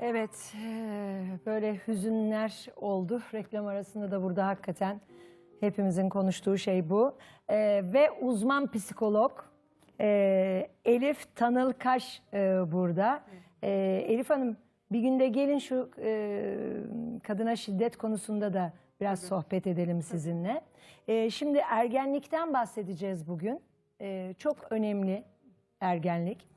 Evet, eee, böyle hüzünler oldu. Reklam arasında da burada hakikaten hepimizin konuştuğu şey bu. Eee, ve uzman psikolog eee, Elif Tanıl Kaş eee, burada. Eee, Elif Hanım bir günde gelin şu eee, kadına şiddet konusunda da biraz sohbet edelim sizinle. Eee, şimdi ergenlikten bahsedeceğiz bugün. Eee, çok önemli ergenlik.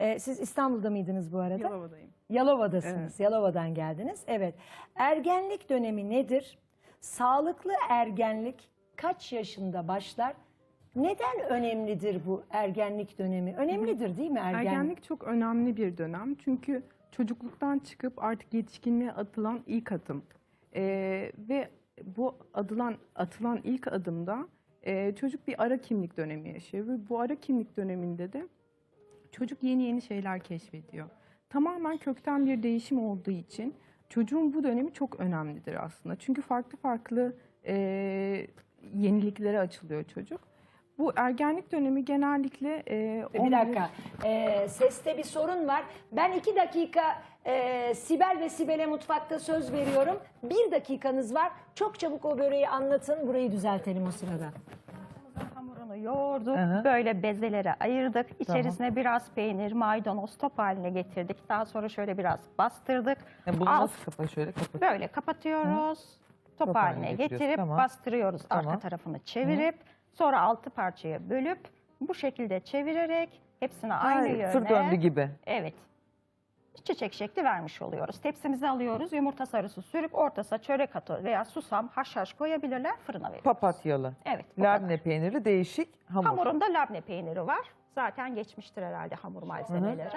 Eee, siz İstanbul'da mıydınız bu arada? Yalova'dayım. Yalova'dasınız. Yalova'dan geldiniz. Evet. Ergenlik dönemi nedir? Sağlıklı ergenlik kaç yaşında başlar? Neden önemlidir bu ergenlik dönemi? Önemlidir değil mi ergen? Ergenlik çok önemli bir dönem. Çünkü çocukluktan çıkıp artık yetişkinliğe atılan ilk adım. Ee, ve bu adılan atılan ilk adımda e, çocuk bir ara kimlik dönemi yaşıyor. Ve bu ara kimlik döneminde de çocuk yeni yeni şeyler keşfediyor. Tamamen kökten bir değişim olduğu için çocuğun bu dönemi çok önemlidir aslında. Çünkü farklı farklı e, yeniliklere açılıyor çocuk. Bu ergenlik dönemi genellikle e, Bir 11 dakika. Ee, seste bir sorun var. Ben iki dakika e, Sibel ve Sibel'e mutfakta söz veriyorum. Bir dakikanız var. Çok çabuk o böreği anlatın. Burayı düzeltelim o sırada. Yoğurduk, Hı hı. böyle bezelere ayırdık. İçerisine biraz peynir, maydanoz top haline getirdik. Daha sonra şöyle biraz bastırdık. Yani bunu Alt- nasıl kapa şöyle kapat. Böyle kapatıyoruz. Top, Top haline getirip tamam. bastırıyoruz arka Tamam. tarafını çevirip sonra altı parçaya bölüp bu şekilde çevirerek hepsini aynı yöne. Tır döndü gibi. Evet. Çiçek şekli vermiş oluyoruz. Tepsimize alıyoruz. Yumurta sarısı sürüp ortasına çörek atı veya susam, haşhaş koyabilirler. Fırına veriyoruz. Papatyalı. Evet. bu kadar. Labne peyniri değişik hamur. Hamurunda labne peyniri var. Zaten geçmiştir herhalde hamur malzemeleri.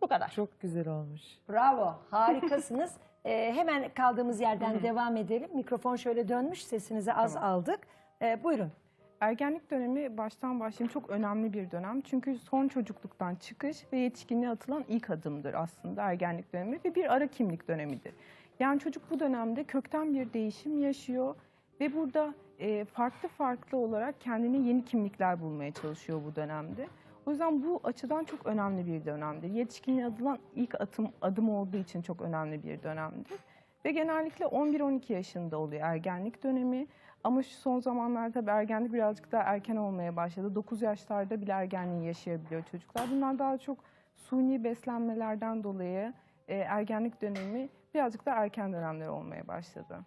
Bu kadar. Çok güzel olmuş. Bravo, harikasınız. Ee, hemen kaldığımız yerden devam edelim. Mikrofon şöyle dönmüş, sesinizi az aldık. Ee, buyurun. Ergenlik dönemi baştan başlayayım çok önemli bir dönem. Çünkü son çocukluktan çıkış ve yetişkinliğe atılan ilk adımdır aslında ergenlik dönemi ve bir ara kimlik dönemidir. Yani çocuk bu dönemde kökten bir değişim yaşıyor ve burada e, farklı farklı olarak kendine yeni kimlikler bulmaya çalışıyor bu dönemde. O yüzden bu açıdan çok önemli bir dönemdir. Yetişkinliğe atılan ilk adım, adım olduğu için çok önemli bir dönemdir. Ve genellikle 11-12 yaşında oluyor ergenlik dönemi. Ama şu son zamanlarda tabii ergenlik birazcık daha erken olmaya başladı. 9 yaşlarda bile ergenliği yaşayabiliyor çocuklar. Bunlar daha çok suni beslenmelerden dolayı e, ergenlik dönemi birazcık daha erken dönemler olmaya başladı.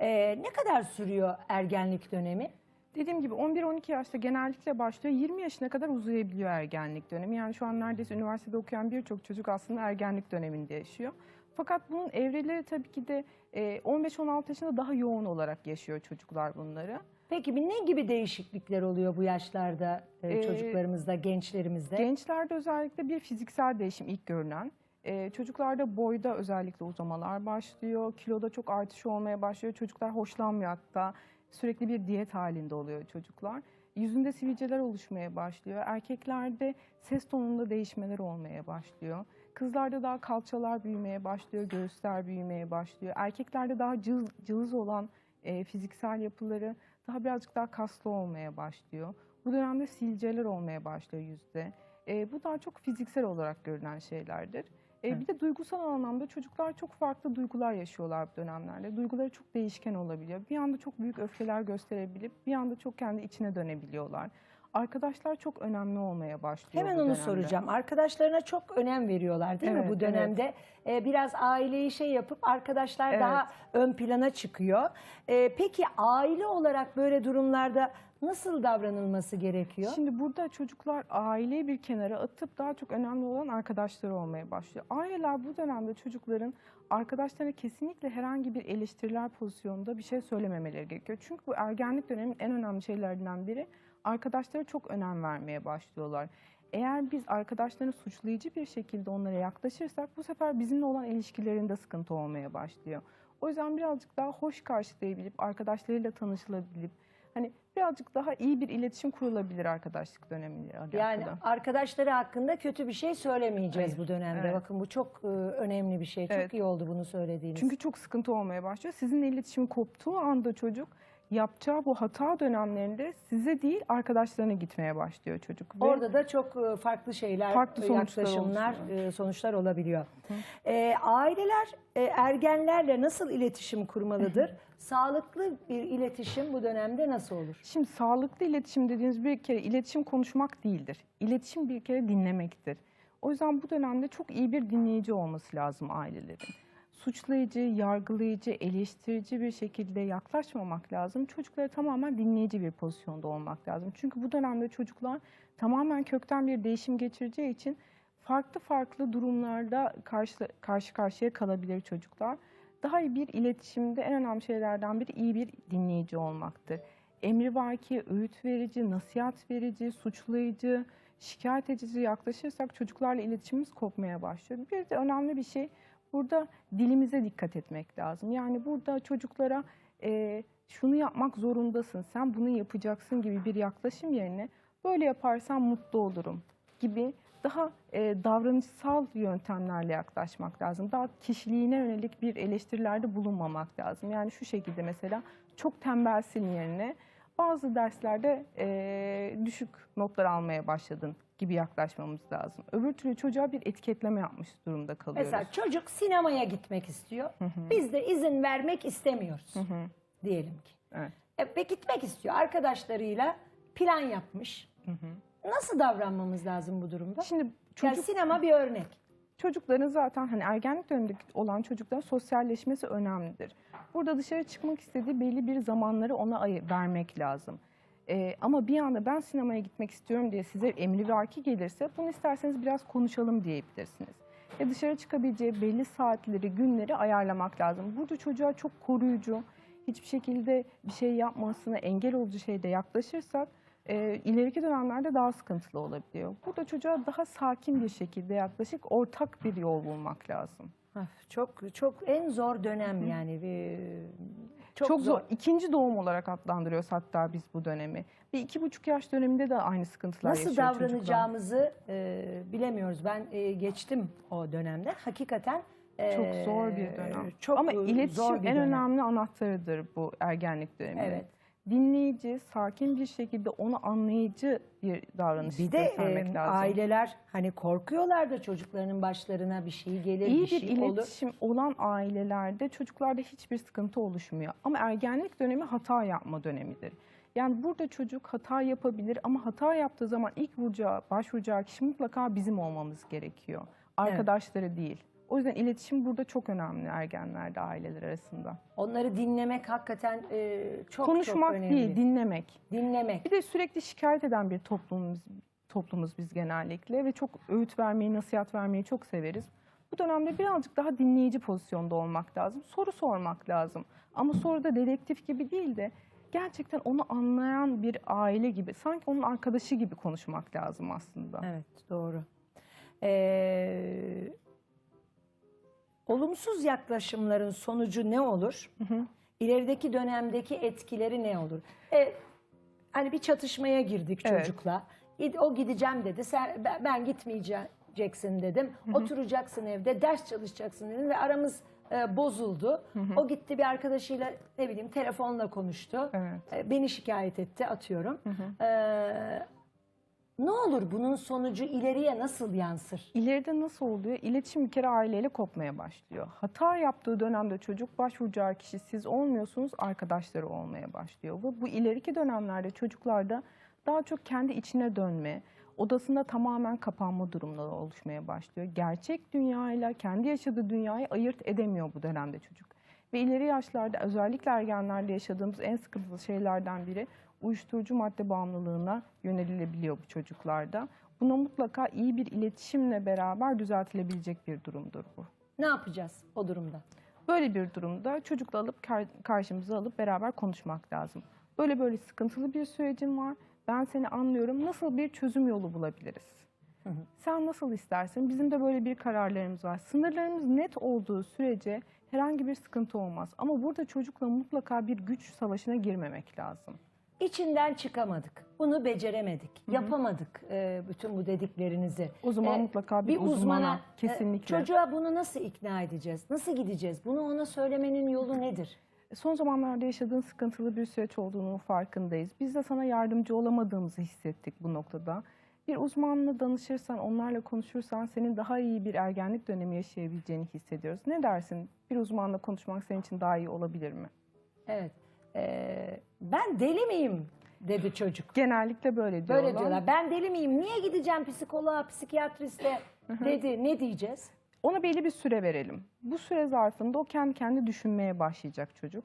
Ee, ne kadar sürüyor ergenlik dönemi? Dediğim gibi 11-12 yaşta genellikle başlıyor. 20 yaşına kadar uzayabiliyor ergenlik dönemi. Yani şu an neredeyse üniversitede okuyan birçok çocuk aslında ergenlik döneminde yaşıyor. Fakat bunun evreleri tabii ki de e, 15-16 yaşında daha yoğun olarak yaşıyor çocuklar bunları. Peki bir ne gibi değişiklikler oluyor bu yaşlarda Ee, çocuklarımızda, gençlerimizde? Gençlerde özellikle bir fiziksel değişim ilk görülen. Ee, çocuklarda boyda özellikle uzamalar başlıyor. Kiloda çok artış olmaya başlıyor. Çocuklar hoşlanmıyor hatta. Sürekli bir diyet halinde oluyor çocuklar. Yüzünde sivilceler oluşmaya başlıyor. Erkeklerde ses tonunda değişmeler olmaya başlıyor. Kızlarda daha kalçalar büyümeye başlıyor, göğüsler büyümeye başlıyor. Erkeklerde daha cılız, cılız olan e, fiziksel yapıları daha birazcık daha kaslı olmaya başlıyor. Bu dönemde sivilceler olmaya başlıyor yüzde. E, bu daha çok fiziksel olarak görülen şeylerdir. E, bir de duygusal anlamda çocuklar çok farklı duygular yaşıyorlar bu dönemlerde. Duyguları çok değişken olabiliyor. Bir anda çok büyük öfkeler gösterebilip bir anda çok kendi içine dönebiliyorlar. Arkadaşlar çok önemli olmaya başlıyor Hemen onu dönemde. soracağım. Arkadaşlarına çok önem veriyorlar değil mi Evet, bu dönemde? Ee, biraz aileyi şey yapıp arkadaşlar Evet. daha ön plana çıkıyor. Ee, peki aile olarak böyle durumlarda nasıl davranılması gerekiyor? Şimdi burada çocuklar aileyi bir kenara atıp daha çok önemli olan arkadaşları olmaya başlıyor. Aileler bu dönemde çocukların arkadaşlarına kesinlikle herhangi bir eleştiriler pozisyonunda bir şey söylememeleri gerekiyor. Çünkü bu ergenlik döneminin en önemli şeylerinden biri arkadaşlara çok önem vermeye başlıyorlar. Eğer biz arkadaşlarını suçlayıcı bir şekilde onlara yaklaşırsak bu sefer bizimle olan ilişkilerinde sıkıntı olmaya başlıyor. O yüzden birazcık daha hoş karşılayabilip, arkadaşlarıyla tanışılabilip, hani birazcık daha iyi bir iletişim kurulabilir arkadaşlık alakalı. Yani arkadaşları hakkında kötü bir şey söylemeyeceğiz Hayır, bu dönemde. evet. Bakın bu çok e, önemli bir şey. Çok Evet. iyi oldu bunu söylediğiniz. Çünkü çok sıkıntı olmaya başlıyor. Sizinle iletişim koptuğu anda çocuk yapacağı bu hata dönemlerinde size değil arkadaşlarına gitmeye başlıyor çocuk. Ve Orada da çok e, farklı şeyler, Farklı sonuçlar yaklaşımlar, oluşuyor. e, sonuçlar olabiliyor. E, aileler e, ergenlerle nasıl iletişim kurmalıdır? Sağlıklı bir iletişim bu dönemde nasıl olur? Şimdi sağlıklı iletişim dediğiniz bir kere iletişim konuşmak değildir. İletişim bir kere dinlemektir. O yüzden bu dönemde çok iyi bir dinleyici olması lazım ailelerin. Suçlayıcı, yargılayıcı, eleştirici bir şekilde yaklaşmamak lazım. Çocuklara tamamen dinleyici bir pozisyonda olmak lazım. Çünkü bu dönemde çocuklar tamamen kökten bir değişim geçireceği için farklı farklı durumlarda karşı, karşı karşıya kalabilir çocuklar. Daha iyi bir iletişimde en önemli şeylerden biri iyi bir dinleyici olmaktır. Emrivaki, öğüt verici, nasihat verici, suçlayıcı, şikayet edici yaklaşırsak çocuklarla iletişimimiz kopmaya başlıyor. Bir de önemli bir şey burada dilimize dikkat etmek lazım. Yani burada çocuklara e, şunu yapmak zorundasın, sen bunu yapacaksın gibi bir yaklaşım yerine böyle yaparsan mutlu olurum gibi daha e, davranışsal yöntemlerle yaklaşmak lazım. Daha kişiliğine yönelik bir eleştirilerde bulunmamak lazım. Yani şu şekilde mesela çok tembelsin yerine bazı derslerde e, düşük notlar almaya başladın gibi yaklaşmamız lazım. Öbür türlü çocuğa bir etiketleme yapmış durumda kalıyoruz. Mesela çocuk sinemaya gitmek istiyor. Biz de izin vermek istemiyoruz. Diyelim ki. Evet. E, ve gitmek istiyor. Arkadaşlarıyla plan yapmış. Nasıl davranmamız lazım bu durumda? Şimdi Yani çocuk sinema bir örnek. çocukların zaten hani ergenlik döneminde olan çocukların sosyalleşmesi önemlidir. Burada dışarı çıkmak istediği belli bir zamanları ona vermek lazım. Ee, ama bir anda ben sinemaya gitmek istiyorum diye size emri vaki gelirse bunu isterseniz biraz konuşalım diyebilirsiniz. Ve dışarı çıkabileceği belli saatleri, günleri ayarlamak lazım. Burada çocuğa çok koruyucu, hiçbir şekilde bir şey yapmasına engel olucu şeyde yaklaşırsak e, ileriki dönemlerde daha sıkıntılı olabiliyor. Burada çocuğa daha sakin bir şekilde yaklaşık ortak bir yol bulmak lazım. Çok çok en zor dönem yani. Bir, Çok, zor. İkinci doğum olarak adlandırıyoruz hatta biz bu dönemi. Bir iki buçuk yaş döneminde de aynı sıkıntılar Nasıl yaşıyor çocuklar. davranacağımızı e, bilemiyoruz. Ben e, geçtim o dönemde. Hakikaten e, Çok zor bir dönem. Çok Ama e, iletişim zor en dönem. önemli anahtarıdır bu ergenlik döneminde. Evet. Dinleyici, sakin bir şekilde onu anlayıcı bir davranış Bir de e, lazım. aileler hani korkuyorlar da çocukların başlarına bir şey gelir, İyi bir bir şey olur. iletişim olan ailelerde çocuklarda hiçbir sıkıntı oluşmuyor. Ama ergenlik dönemi hata yapma dönemidir. Yani burada çocuk hata yapabilir ama hata yaptığı zaman ilk vuracağı, başvuracağı kişi mutlaka bizim olmamız gerekiyor. Arkadaşları değil. O yüzden iletişim burada çok önemli ergenlerde aileler arasında. Onları dinlemek hakikaten e, çok Konuşmak çok önemli. değil, dinlemek. dinlemek. Bir de sürekli şikayet eden bir toplumumuz toplumuz biz genellikle ve çok öğüt vermeyi, nasihat vermeyi çok severiz. Bu dönemde birazcık daha dinleyici pozisyonda olmak lazım. Soru sormak lazım. Ama soruda dedektif gibi değil de gerçekten onu anlayan bir aile gibi, sanki onun arkadaşı gibi konuşmak lazım aslında. Evet doğru. Ee, olumsuz yaklaşımların sonucu ne olur? İlerideki dönemdeki etkileri ne olur? Ee, hani bir çatışmaya girdik Evet. çocukla. O gideceğim dedi. Sen ben, ben gitmeyeceksin dedim. Oturacaksın evde, ders çalışacaksın dedim ve aramız e, bozuldu. O gitti bir arkadaşıyla ne bileyim telefonla konuştu. Evet. E, Beni şikayet etti atıyorum. Ee, ne olur bunun sonucu ileriye nasıl yansır? İleride nasıl oluyor? İletişim bir kere aileyle kopmaya başlıyor. Hata yaptığı dönemde çocuk başvuracağı kişi siz olmuyorsunuz, arkadaşları olmaya başlıyor. Ve bu ileriki dönemlerde çocuklarda daha çok kendi içine dönme, odasında tamamen kapanma durumları oluşmaya başlıyor. Gerçek dünyayla kendi yaşadığı dünyayı ayırt edemiyor bu dönemde çocuk. Ve ileri yaşlarda özellikle ergenlerde yaşadığımız en sıkıntılı şeylerden biri uyuşturucu madde bağımlılığına yönelilebiliyor bu çocuklarda. Buna mutlaka iyi bir iletişimle beraber düzeltilebilecek bir durumdur bu. Ne yapacağız o durumda? Böyle bir durumda çocukla alıp kar- karşımıza alıp beraber konuşmak lazım. Böyle böyle sıkıntılı bir sürecin var. Ben seni anlıyorum. Nasıl bir çözüm yolu bulabiliriz? Sen nasıl istersin? Bizim de böyle bir kararlarımız var. Sınırlarımız net olduğu sürece herhangi bir sıkıntı olmaz. Ama burada çocukla mutlaka bir güç savaşına girmemek lazım. İçinden çıkamadık. Bunu beceremedik. Yapamadık e, bütün bu dediklerinizi. O zaman E, mutlaka bir, uzmana, kesinlikle. çocuğa bunu nasıl ikna edeceğiz? Nasıl gideceğiz? Bunu ona söylemenin yolu nedir? son zamanlarda yaşadığın sıkıntılı bir süreç olduğunun farkındayız. Biz de sana yardımcı olamadığımızı hissettik bu noktada. Bir uzmanla danışırsan, onlarla konuşursan senin daha iyi bir ergenlik dönemi yaşayabileceğini hissediyoruz. Ne dersin? Bir uzmanla konuşmak senin için daha iyi olabilir mi? Evet. Ee, ben deli miyim dedi çocuk. Genellikle böyle diyorlar. Böyle diyorlar. Ben deli miyim? Niye gideceğim psikoloğa, psikiyatriste dedi. Ne diyeceğiz? Ona belli bir süre verelim. Bu süre zarfında o kendi kendi düşünmeye başlayacak çocuk.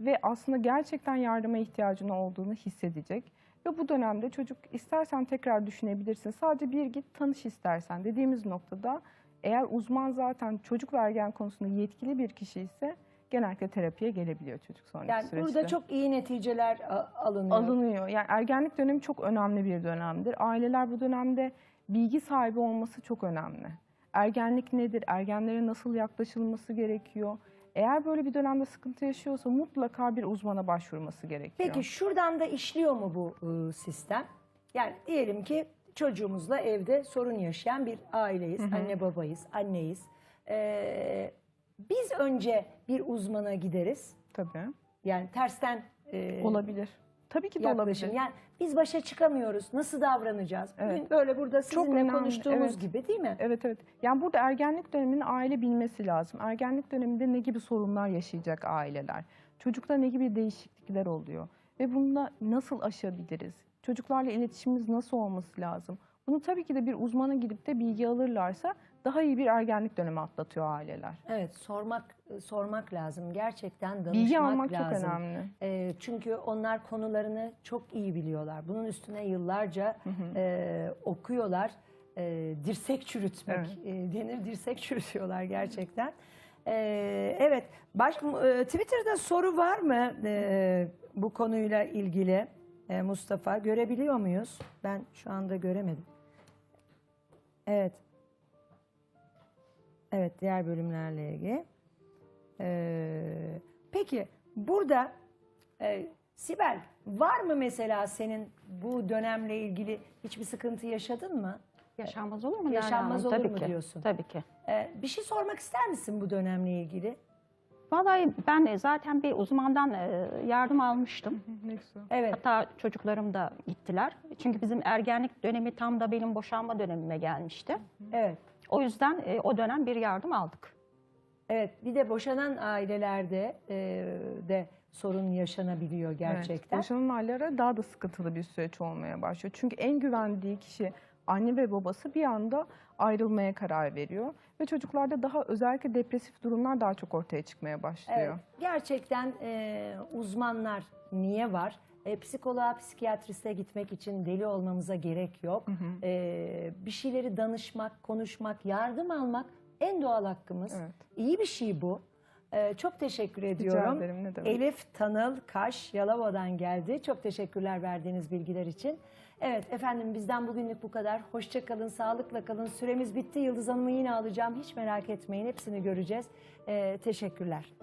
Ve aslında gerçekten yardıma ihtiyacının olduğunu hissedecek. Ve bu dönemde çocuk istersen tekrar düşünebilirsin. Sadece bir git tanış istersen dediğimiz noktada eğer uzman zaten çocuk ve ergen konusunda yetkili bir kişi ise genellikle terapiye gelebiliyor çocuk sonraki Yani süreçte. burada çok iyi neticeler alınıyor. alınıyor. Yani ergenlik dönemi çok önemli bir dönemdir. Aileler bu dönemde bilgi sahibi olması çok önemli. Ergenlik nedir? Ergenlere nasıl yaklaşılması gerekiyor? Eğer böyle bir dönemde sıkıntı yaşıyorsa mutlaka bir uzmana başvurması gerekiyor. Peki şuradan da işliyor mu bu ıı, sistem? Yani diyelim ki çocuğumuzla evde sorun yaşayan bir aileyiz. Anne babayız, anneyiz. Ee, biz önce bir uzmana gideriz. Tabii. Yani tersten e, Olabilir. Tabii ki de yaklaşım. olabilir. Yani biz başa çıkamıyoruz. Nasıl davranacağız? Evet. Bugün böyle burada sizinle önemli, konuştuğumuz evet. gibi değil mi? Evet evet. Yani burada ergenlik dönemini aile bilmesi lazım. Ergenlik döneminde ne gibi sorunlar yaşayacak aileler? Çocukta ne gibi değişiklikler oluyor? Ve bunu nasıl aşabiliriz? Çocuklarla iletişimimiz nasıl olması lazım? Bunu tabii ki de bir uzmana gidip de bilgi alırlarsa daha iyi bir ergenlik dönemi atlatıyor aileler. Evet, sormak sormak lazım. Gerçekten danışmak Bilgi almak lazım. çok önemli. E, çünkü onlar konularını çok iyi biliyorlar. Bunun üstüne yıllarca e, okuyorlar. E, dirsek çürütmek e, denir. Dirsek çürütüyorlar gerçekten. E, evet. Baş, e, Twitter'da soru var mı e, bu konuyla ilgili E, Mustafa? Görebiliyor muyuz? Ben şu anda göremedim. Evet. Evet, diğer bölümlerle ilgili. Ee, peki burada e, Sibel var mı mesela senin bu dönemle ilgili hiçbir sıkıntı yaşadın mı? Yaşanmaz olur mu? Yaşanmaz olur Tabii mu ki. diyorsun? Tabii ki. Ee, bir şey sormak ister misin bu dönemle ilgili? Vallahi ben zaten bir uzmandan e, yardım almıştım. Evet. Hatta çocuklarım da gittiler. Çünkü bizim ergenlik dönemi tam da benim boşanma dönemime gelmişti. Evet. O yüzden e, o dönem bir yardım aldık. Evet. Bir de boşanan ailelerde e, de sorun yaşanabiliyor gerçekten. Evet, boşanan ailelere daha da sıkıntılı bir süreç olmaya başlıyor. Çünkü en güvendiği kişi anne ve babası bir anda ayrılmaya karar veriyor. Ve çocuklarda daha özellikle depresif durumlar daha çok ortaya çıkmaya başlıyor. Evet, gerçekten e, uzmanlar niye var? E, psikoloğa, psikiyatriste gitmek için deli olmamıza gerek yok. E, bir şeyleri danışmak, konuşmak, yardım almak en doğal hakkımız. Evet. İyi bir şey bu. E, çok teşekkür ediyorum. ederim, ne demek. Elif Tanıl Kaş Yalova'dan geldi. Çok teşekkürler verdiğiniz bilgiler için. Evet efendim bizden bugünlük bu kadar. Hoşça kalın, sağlıkla kalın. Süremiz bitti. Yıldız Hanım'ı yine alacağım. Hiç merak etmeyin. Hepsini göreceğiz. E, teşekkürler.